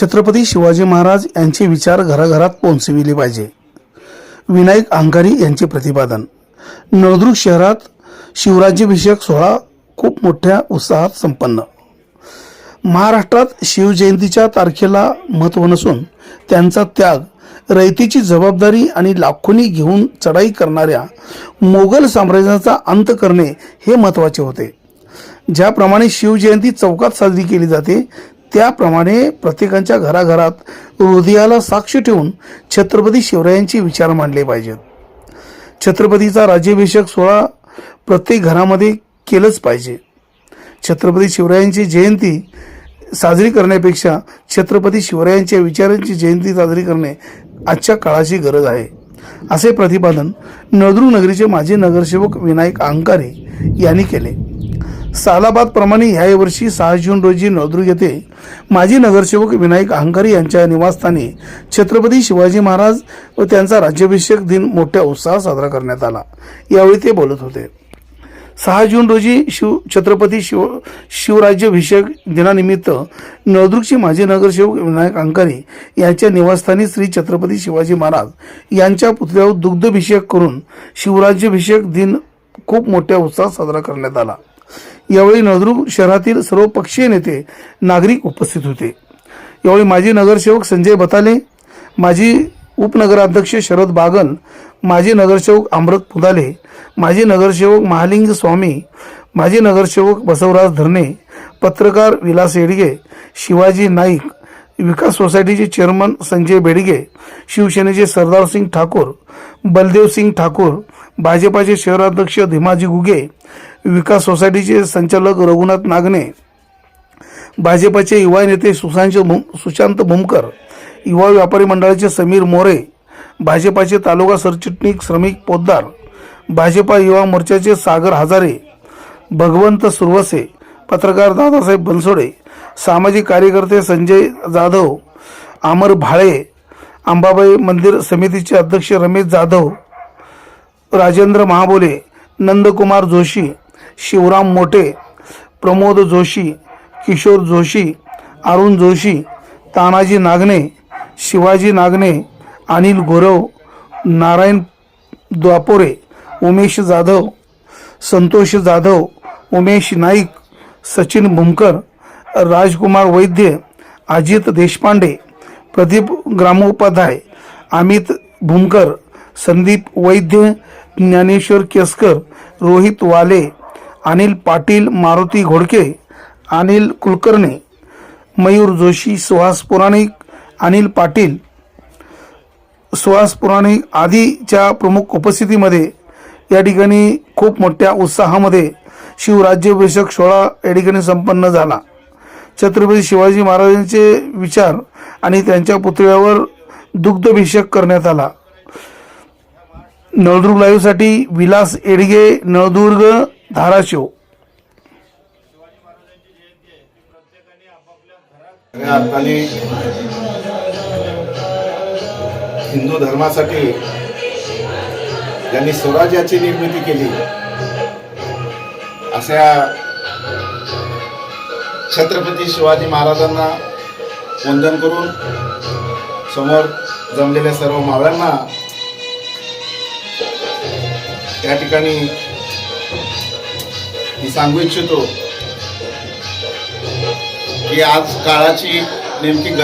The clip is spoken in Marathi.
छत्रपती शिवाजी महाराज यांचे विचार घराघरात पोहोचविले पाहिजे. विनायक अंगारी यांचे प्रतिपादन. नळदुर्ग शहरात शिवराज्याभिषेक सोहळा खूप मोठ्या उत्साहात संपन्न. महाराष्ट्रात शिवजयंतीच्या तारखेला महत्त्व नसून त्यांचा त्याग रयतीची जबाबदारी आणि लाखोनी घेऊन चढाई करणाऱ्या मोगल साम्राज्याचा अंत करणे हे महत्त्वाचे होते. ज्याप्रमाणे शिवजयंती चौकात साजरी केली जाते त्याप्रमाणे प्रत्येकांच्या घराघरात हृदयाला साक्ष ठेवून छत्रपती शिवरायांचे विचार मांडले पाहिजेत. छत्रपतीचा राज्याभिषेक सोहळा प्रत्येक घरामध्ये केलंच पाहिजे. छत्रपती शिवरायांची जयंती साजरी करण्यापेक्षा छत्रपती शिवरायांच्या विचारांची जयंती साजरी करणे आजच्या काळाची गरज आहे. असे प्रतिपादन नळदुर्ग नगरीचे माजी नगरसेवक विनायक अंकारे यांनी केले. सालाबादप्रमाणे यावर्षी सहा जून रोजी नळदुर्ग येथे माजी नगरसेवक विनायक अहंकारी यांच्या निवासस्थानी छत्रपती शिवाजी महाराज व त्यांचा राज्याभिषेक दिन मोठ्या उत्साहात साजरा करण्यात आला. यावेळी ते बोलत होते. सहा जून रोजी शिव छत्रपती शिव शिवराज्याभिषेक दिनानिमित्त नळदुर्गचे माजी नगरसेवक विनायक अंकारी यांच्या निवासस्थानी श्री छत्रपती शिवाजी महाराज यांच्या पुतळ्यावर दुग्धाभिषेक करून शिवराज्याभिषेक दिन खूप मोठ्या उत्साहात साजरा करण्यात आला. यावेळी नळदुर्ग शहरातील सर्व पक्षीय नेते नागरिक उपस्थित होते. यावेळी माजी नगरसेवक संजय बताले माजी उपनगराध्यक्ष शरद बागल माजी नगरसेवक अमृत पुदाले माजी नगरसेवक महालिंग स्वामी माजी नगरसेवक बसवराज धरणे पत्रकार विलास येडगे शिवाजी नाईक विकास सोसायटीचे चेअरमन संजय बेडगे शिवसेनेचे सरदार सिंग ठाकूर बलदेव सिंग ठाकूर भाजपाचे शहराध्यक्ष धीमाजी गुगे विकास सोसायटीचे संचालक रघुनाथ नागने भाजपाचे युवा नेते सुशांत भुम- सुशांत भुमकर युवा व्यापारी मंडळाचे समीर मोरे भाजपाचे तालुका सरचिटणीस श्रमिक पोद्दार भाजपा युवा मोर्चाचे सागर हजारे भगवंत सुरवसे पत्रकार दादासाहेब बनसोडे सामाजिक कार्यकर्ते संजय जाधव अमर भाळे अंबाबाई मंदिर समितीचे अध्यक्ष रमेश जाधव राजेंद्र महाबोले नंदकुमार जोशी शिवराम मोटे प्रमोद जोशी किशोर जोशी अरुण जोशी तानाजी नागणे शिवाजी नागणे अनिल गोरव नारायण द्वापोरे उमेश जाधव संतोष जाधव उमेश नाईक सचिन भुमकर राजकुमार वैद्य अजित देशपांडे प्रदीप ग्रामोपाध्याय अमित भुमकर संदीप वैद्य ज्ञानेश्वर केसकर रोहित वाले अनिल पाटील मारुती घोडके अनिल कुलकर्णी मयूर जोशी सुहास पुराणिक अनिल पाटील सुहास पुराणिक आदीच्या प्रमुख उपस्थितीमध्ये या ठिकाणी खूप मोठ्या उत्साहामध्ये शिवराज्याभिषेक सोहळा या ठिकाणी संपन्न झाला. छत्रपती शिवाजी महाराजांचे विचार आणि त्यांच्या पुतळ्यावर दुग्धाभिषेक करण्यात आला. नळदुर्ग लाईव्हसाठी विलास एडगे नळदुर्ग धाराशिव. अर्थाने हिंदू धर्मासाठी ज्यांनी स्वराज्याची निर्मिती केली अशा छत्रपती शिवाजी महाराजांना वंदन करून समोर जमलेल्या सर्व मावळ्यांना या ठिकाणी मी सांगू इच्छितो की आज काळाची नेमकी गरज